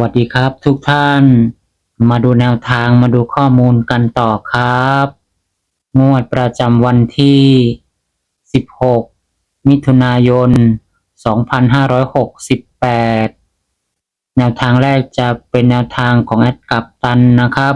วัสดีครับทุกท่าน มาดูแนวทางมาดูข้อมูลกันต่อครับ งวดประจำวันที่ 16 มิถุนายน 2568 แนวทางแรกจะเป็นแนวทางของแอดกับตันนะครับ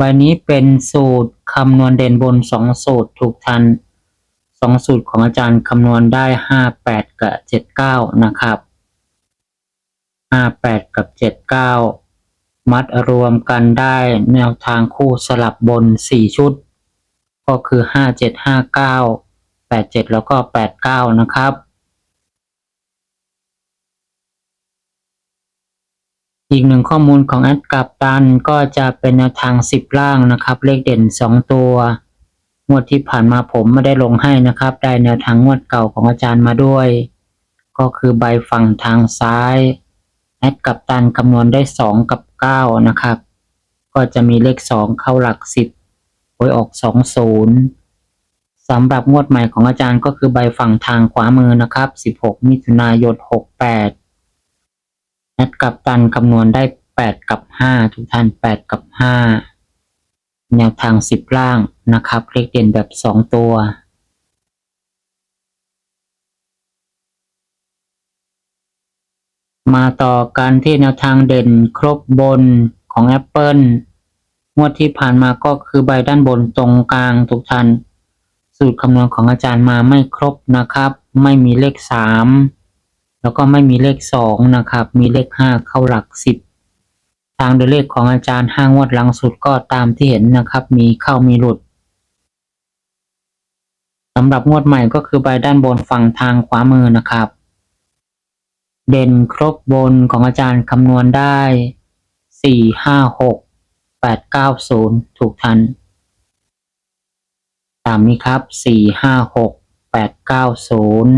วันนี้เป็นสูตรคำนวณเด่นบน 2 สูตรถูกทัน 2 สูตรของอาจารย์คำนวณได้ 58 กับ 79 นะครับ ห้าแปดกับเจ็ดเก้ามัดรวมกันได้แนวทางคู่สลับบนสี่ชุด ก็คือห้าเจ็ดห้าเก้าแปดเจ็ดแล้วก็แปดเก้านะครับอีกหนึ่งข้อมูลของแอดกับตันก็จะเป็นแนวทางสิบล่างนะครับ เลขเด่นสองตัว งวดที่ผ่านมาผมไม่ได้ลงให้นะครับ ได้แนวทางงวดเก่าของอาจารย์มาด้วย ก็คือใบฝั่งทางซ้าย แอดกับตันคำนวณได้2กับ9นะครับ ก็จะมีเลข2เข้าหลัก10หวยออก20สำหรับงวดใหม่ของอาจารย์ก็คือใบฝั่งทางขวามือนะครับ 16 มิถุนายน 68แอดกับตันคำนวณได้ 8 กับ 5 ทุกท่าน 8 กับ 5 แนวทาง 10 ล่างนะครับ เลขเด่นแบบ 2 ตัว มาต่อกันที่แนวทางเด่นครบบนของ Apple งวดที่ผ่านมาก็คือใบด้านบนตรงกลางทุกท่านสูตรคำนวณของอาจารย์มาไม่ครบนะครับ ไม่มีเลข 3 แล้วก็ไม่มีเลข 2 นะครับ มีเลข 5 เข้าหลัก 10 ทางโดยเลขของอาจารย์ห้างวดหลังสุดก็ตามที่เห็นนะครับ มีเข้ามีหลุดสำหรับงวดใหม่ก็คือใบด้านบนฝั่งทางขวามือนะครับ เด่นครบบนของอาจารย์คำนวณได้สี่ห้าหกแปดเก้าศูนย์ถูกทัน ตามนี้ครับสี่ห้าหกแปดเก้าศูนย์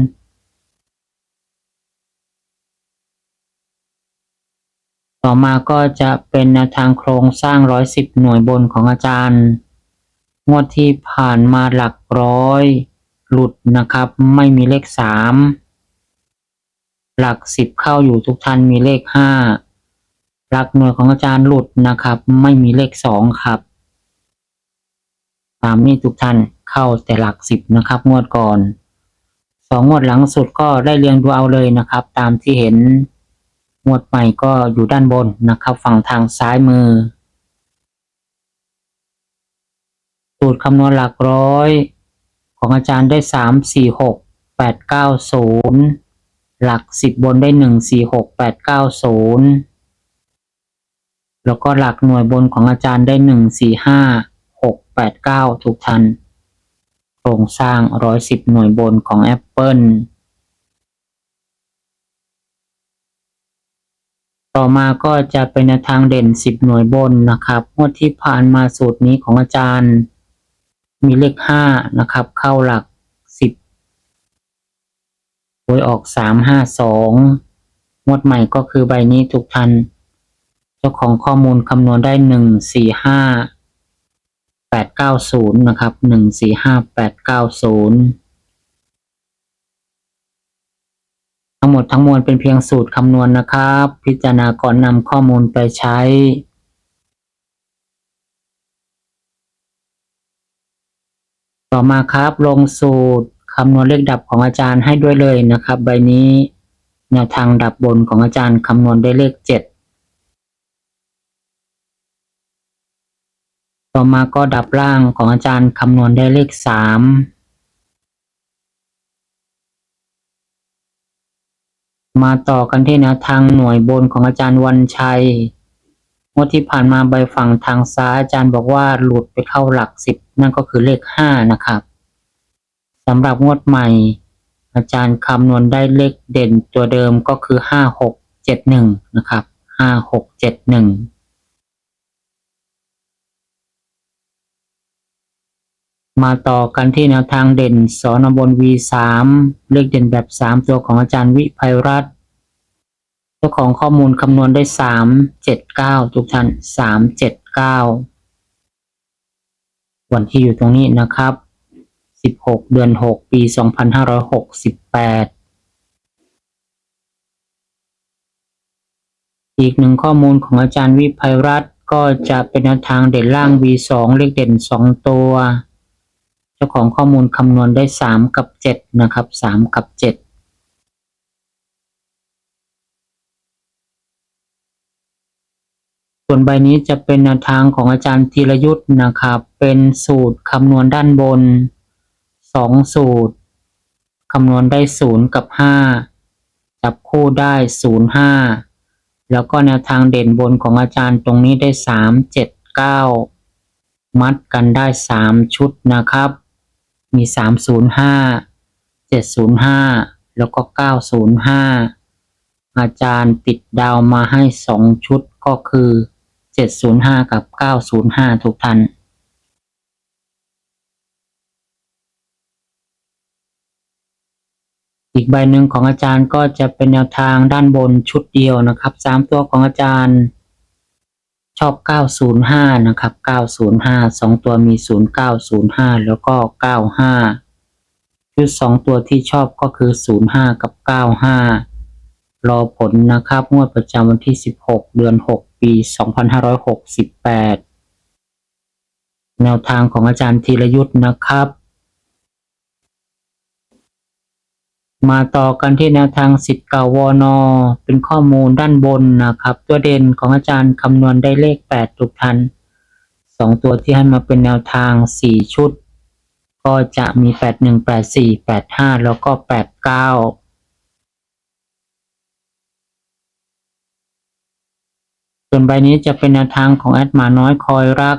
ต่อมาก็จะเป็นแนวทางโครงสร้างร้อยสิบหน่วยบนของอาจารย์ งวดที่ผ่านมาหลักร้อย หลุดนะครับ ไม่มีเลขสาม หลักสิบเข้าอยู่ทุกท่านมีเลขห้าหลักหน่วยของอาจารย์หลุดนะครับ ไม่มีเลขสองครับ ตามนี้ทุกท่านเข้าแต่หลักสิบนะครับ งวดก่อนสองงวดหลังสุดก็ได้เรียงดูเอาเลยนะครับ ตามที่เห็นงวดใหม่ก็อยู่ด้านบนนะครับ ฝั่งทางซ้ายมือสูตรคำนวณหลักร้อย ของอาจารย์ได้สามสี่หกแปดเก้าศูนย์ หลักสิบบนได้หนึ่งสี่หกแปดเก้าศูนย์แล้วก็หลักหน่วยบนของอาจารย์ได้หนึ่งสี่ห้าหกแปดเก้าทุกทันโครงสร้างร้อยสิบหน่วยบนของ Apple ต่อมาก็จะเป็นทางเด่นสิบหน่วยบนนะครับงวดที่ผ่านมาสูตรนี้ของอาจารย์ มีเลขห้านะครับ เข้าหลัก หวยออกสามห้าสองงวดใหม่ก็คือใบนี้ทุกทัน เจ้าของข้อมูลคำนวณได้หนึ่งสี่ห้าแปดเก้าศูนย์นะครับหนึ่งสี่ห้าแปดเก้าศูนย์ทั้งหมดทั้งมวลเป็นเพียงสูตรคำนวณนะครับ พิจารณาก่อนนำข้อมูลไปใช้ต่อมาครับลงสูตร คำนวณเลขดับของอาจารย์ให้ด้วยเลยนะครับ ใบนี้แนวทางดับบนของอาจารย์คำนวณได้เลขเจ็ดต่อมาก็ดับล่างของอาจารย์คำนวณได้เลขสามมาต่อกันที่แนวทางหน่วยบนของอาจารย์วันชัยงวดที่ผ่านมาใบฝั่งทางซ้ายอาจารย์บอกว่าหลุดไปเข้าหลักสิบนั่นก็คือเลขห้านะครับ สำหรับงวดใหม่ อาจารย์คำนวณได้เลขเด่นตัวเดิมก็คือห้าหกเจ็ดหนึ่งนะครับห้าหกเจ็ดหนึ่งมาต่อกันที่แนวทางเด่นสอนบน V3 เลขเด่นแบบ 3 ตัวของอาจารย์วิภัยรัตน์เจ้าของข้อมูลคำนวณได้ 3 7 9 ทุกท่าน 3 7 9 วันที่อยู่ตรงนี้นะครับ 16 เดือน 6 ปี 2568 อีกหนึ่งข้อมูลของอาจารย์วิภัยรัตน์ก็จะเป็นแนวทางเด่นล่าง V2 เลขเด่น 2 ตัว เจ้าของข้อมูลคำนวณได้ 3 กับ 7 นะครับ 3 กับ7ส่วนใบนี้จะเป็นแนวทางของอาจารย์ธีรยุทธ์นะครับ เป็นสูตรคำนวณด้านบน 2สูตร คำนวณได้0กับ5จับคู่ได้0 5แล้วก็แนวทางเด่นบนของอาจารย์ตรงนี้ได้3 7 9มัดกันได้3ชุดนะครับ มี305 705แล้วก็905อาจารย์ติดดาวมาให้2ชุดก็คือ 705 กับ 905 ทุกท่าน อีกใบหนึ่งของอาจารย์ก็จะเป็นแนวทางด้านบนชุดเดียวนะครับ3ตัวของอาจารย์ ชอบ 905 นะครับ 905 2 ตัวมี 0905 แล้วก็ 95 ชุด 2 ตัวที่ชอบก็คือ 05 กับ 95 รอผลนะครับ งวดประจำวันที่ 16 เดือน 6 ปี 2568 แนวทางของอาจารย์ธีรยุทธ์นะครับ มาต่อกันที่แนวทางสิทธิ์เก่าวอนอเป็นข้อมูลด้านบนนะครับ ตัวเด่นของอาจารย์คำนวณได้เลข 8 ทุกทันสองตัวที่ให้มาเป็นแนวทาง 4 ชุด ก็จะมี 81 84 85 แล้วก็ 89ส่วนใบนี้จะเป็นแนวทางของแอดมาน้อยคอยรัก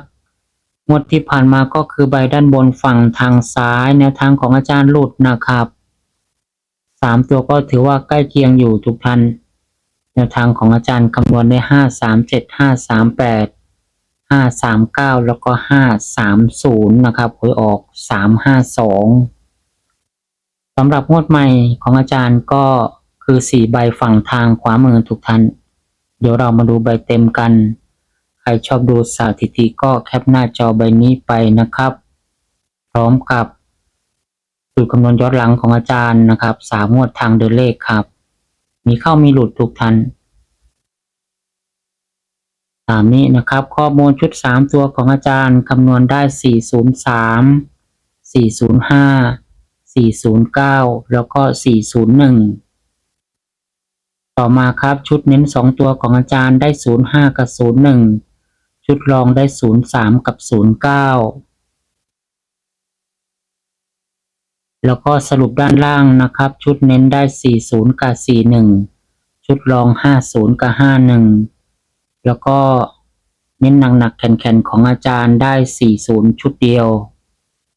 งวดที่ผ่านมาก็คือใบด้านบนฝั่งทางซ้าย แนวทางของอาจารย์หลุดนะครับ สามตัวก็ถือว่าใกล้เคียงอยู่ทุกท่านแนวทางของอาจารย์คำนวณได้ห้าสามเจ็ดห้าสามแปดห้าสามเก้าแล้วก็ห้าสามศูนย์นะครับหวยออกสามห้าสองสำหรับงวดใหม่ของอาจารย์ก็คือสี่ใบฝั่งทางขวามือทุกท่าน เดี๋ยวเรามาดูใบเต็มกัน ใครชอบดูสถิติก็แคปหน้าจอใบนี้ไปนะครับ พร้อมกับ สูตรคำนวณย้อนหลังของอาจารย์นะครับสามงวดทางเดินเลขครับ มีเข้ามีหลุดถูกทันตามนี้นะครับ ข้อมูลชุดสามตัวของอาจารย์คำนวณได้สี่ศูนย์สามสี่ศูนย์ห้าสี่ศูนย์เก้าแล้วก็สี่ศูนย์หนึ่งต่อมาครับชุดเน้นสองตัวของอาจารย์ได้ศูนย์ห้ากับศูนย์หนึ่งชุดรองได้ศูนย์สามกับศูนย์เก้า แล้วก็สรุปด้านล่างนะครับ ชุดเน้นได้สี่ศูนย์กับสี่หนึ่งชุดรองห้าศูนย์กับห้าหนึ่งแล้วก็เน้นหนักๆแข็งๆของอาจารย์ได้สี่ศูนย์ชุดเดียว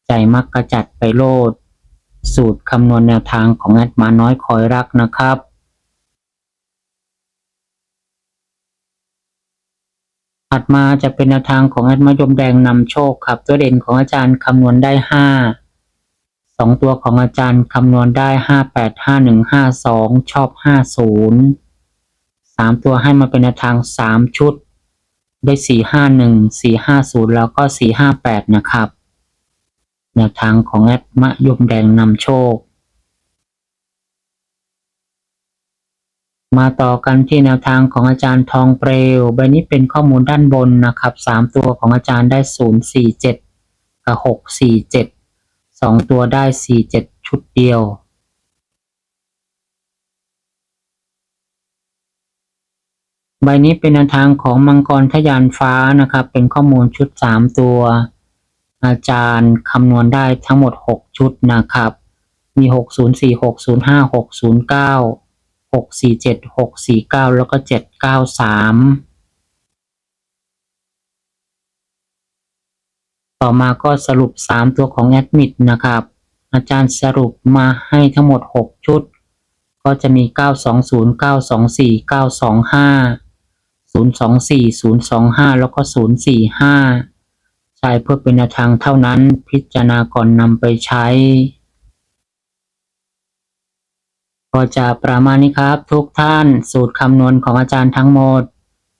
ใจมักกระจัดไปโลด สูตรคำนวณแนวทางของแอดมาน้อยคอยรักนะครับถัดมาจะเป็นแนวทางของแอดมะยมแดงนำโชคครับ ตัวเด่นของอาจารย์คำนวณได้ห้า สองตัวของอาจารย์คำนวณได้ห้าแปดห้าหนึ่งห้าสองชอบห้าศูนย์สามตัวให้มาเป็นแนวทางสามชุด ได้สี่ห้าหนึ่งสี่ห้าศูนย์แล้วก็สี่ห้าแปดนะครับแนวทางของแอดมะยมแดงนำโชค มาต่อกันที่แนวทางของอาจารย์ทองเปลวใบนี้เป็นข้อมูลด้านบนนะครับสามตัวของอาจารย์ได้ศูนย์สี่เจ็ดกับหกสี่เจ็ด สองตัวได้สี่เจ็ดชุดเดียว ใบนี้เป็นแนวทางของมังกรทะยานฟ้านะครับ เป็นข้อมูลชุดสามตัว อาจารย์คำนวณได้ทั้งหมดหกชุดนะครับ มีหกศูนย์สี่หกศูนย์ห้าหกศูนย์เก้าหกสี่เจ็ดหกสี่เก้าแล้วก็เจ็ดเก้าสาม ต่อมาก็สรุป 3 ตัวของแอดมิดนะครับ อาจารย์สรุปมาให้ทั้งหมด 6 ชุด ก็จะมี 920 924 925 024 025 แล้วก็ 045 ใช้เพื่อเป็นแนวทางเท่านั้นพิจารณาก่อนนำไปใช้ ก็จะประมาณนี้ครับ ทุกท่านสูตรคำนวณของอาจารย์ทั้งหมด